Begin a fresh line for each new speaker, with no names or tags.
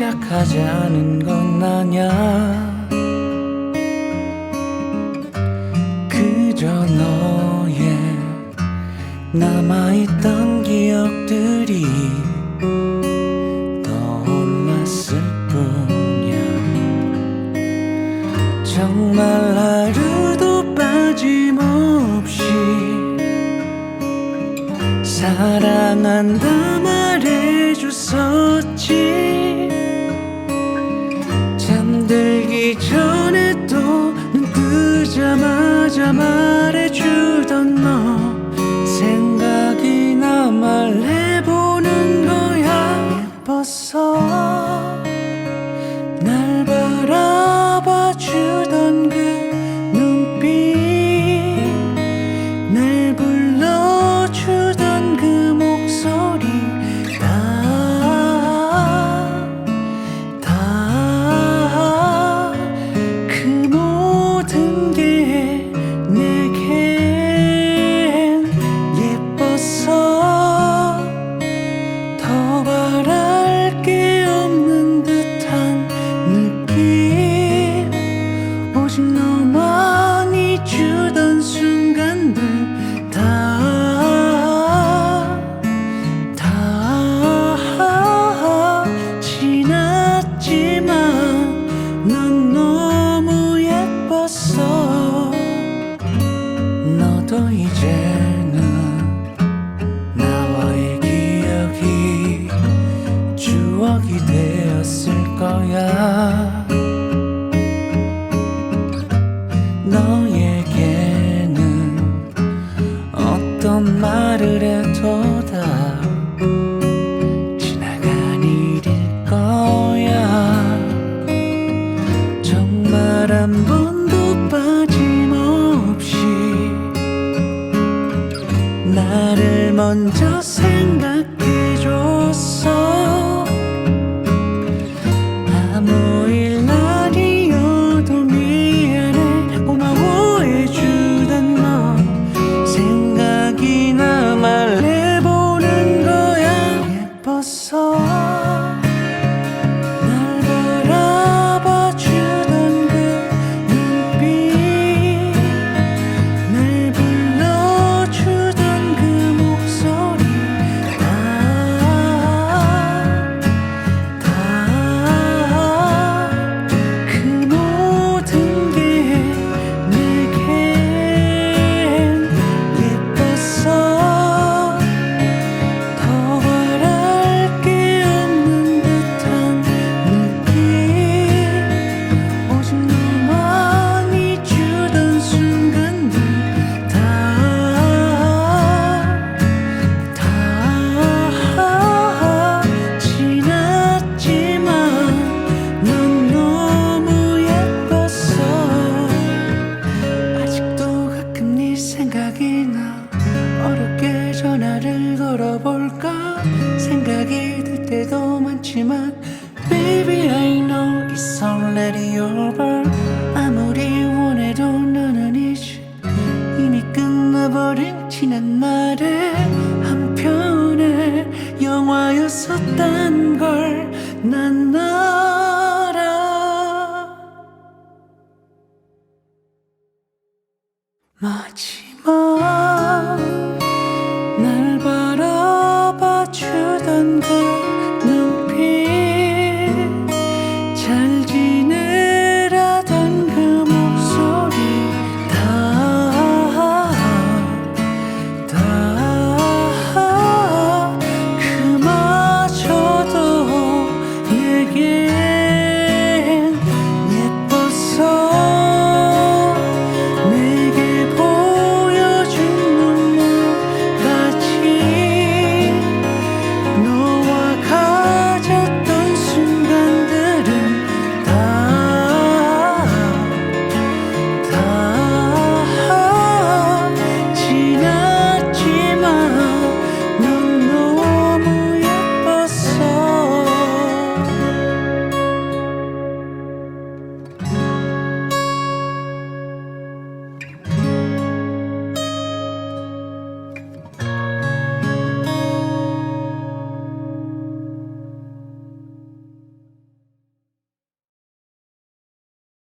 시작하자는 건 아냐. 그저 너의 남아있던 기억들이 떠올랐을 뿐이야. 정말 하루도 빠짐없이 사랑한다 말해줬었지 전에 또 눈 뜨자마자 말해주 거야. 너에게는 어떤 말을 해도 다 지나간 일일 거야. 정말 한 번도 빠짐없이 나를 먼저 생각해줬어 already over. 아무리 원해도 너는 이제 이미 끝나버린 지난 말에 한편의 영화였었단 걸난 알아. 마치